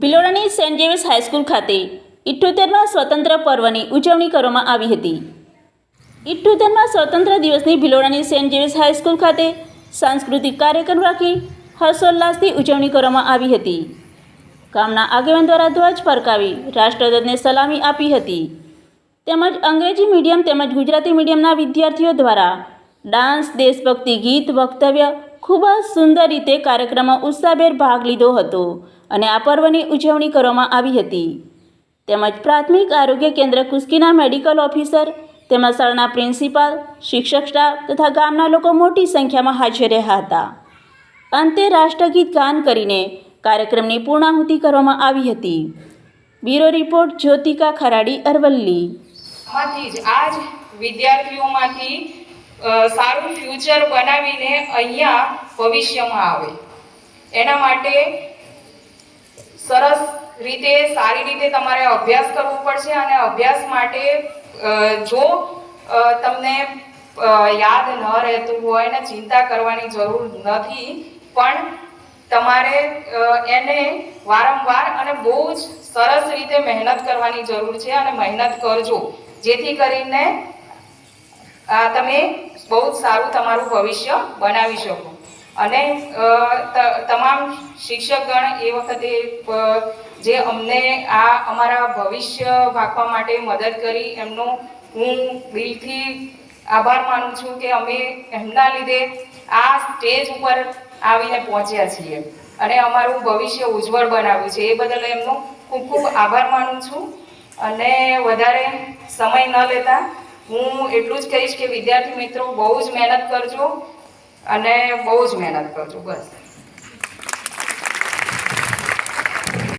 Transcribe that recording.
ભિલોડાની Saint જેવિસ high school ખાતે ઇઠ્ઠોતેરમાં સ્વતંત્ર પર્વની ઉજવણી કરવામાં આવી હતી. ઇઠ્ઠોતેરમાં સ્વતંત્ર દિવસની ભિલોડાની સેન્ટ જેવિસ હાઈસ્કૂલ ખાતે સાંસ્કૃતિક કાર્યક્રમ રાખી હર્ષોલ્લાસથી ઉજવણી કરવામાં આવી હતી. ગામના આગેવાન દ્વારા ધ્વજ ફરકાવી રાષ્ટ્રધ્વજને સલામી આપી હતી. તેમજ અંગ્રેજી મીડિયમ તેમજ ગુજરાતી મીડિયમના વિદ્યાર્થીઓ દ્વારા ડાન્સ, દેશભક્તિ ગીત, વક્તવ્ય ખૂબ જ સુંદર રીતે કાર્યક્રમમાં ઉત્સાહભેર ભાગ લીધો હતો. અને આ પર્વની ઉજવણી કરવામાં આવી હતી. તેમજ પ્રાથમિક આરોગ્ય કેન્દ્ર કુસ્કીના મેડિકલ ઓફિસર, તેમજ શાળાના પ્રિન્સિપાલ, શિક્ષક સ્ટાફ તથા ગામના લોકો મોટી સંખ્યામાં હાજર રહ્યા હતા. અંતે રાષ્ટ્રગીત ગાન કરીને કાર્યક્રમની પૂર્ણાહુતિ કરવામાં આવી હતી. Bureau report, Jyotika Kharadi, Aravalli. માંથી જ આ જ વિદ્યાર્થીઓમાંથી સારું ફ્યુચર બનાવીને અહીંયા ભવિષ્યમાં આવે. એના માટે સરસ રીતે સારી રીતે તમારે અભ્યાસ કરવો પડશે અને અભ્યાસ માટે જો તમને યાદ ન રહેતું હોય ને ચિંતા કરવાની જરૂર નથી પણ તમારે એને વારંવાર અને બહુ જ સરસ રીતે મહેનત કરવાની જરૂર છે અને મહેનત કરજો. જેથી કરીને તમે બહુ જ સારું તમારું ભવિષ્ય બનાવી શકો. અને અ, ત- તમામ શિક્ષકગણ એ વખતે જે અમને આ અમારા ભવિષ્ય ભાગવા માટે મદદ કરી, એમનો હું દિલથી આભાર માનું છું કે અમે એમના લીધે આ સ્ટેજ ઉપર આવીને પહોંચ્યા છીએ અને અમારું ભવિષ્ય ઉજ્જવળ બનાવ્યું છે. એ બદલ એમનો ખૂબ ખૂબ આભાર માનું છું અને વધારે સમય ન લેતા હું એટલું જ કહીશ કે વિદ્યાર્થી મિત્રો, બહુ જ મહેનત કરજો અને બહુ જ મહેનત કરજો. બસ.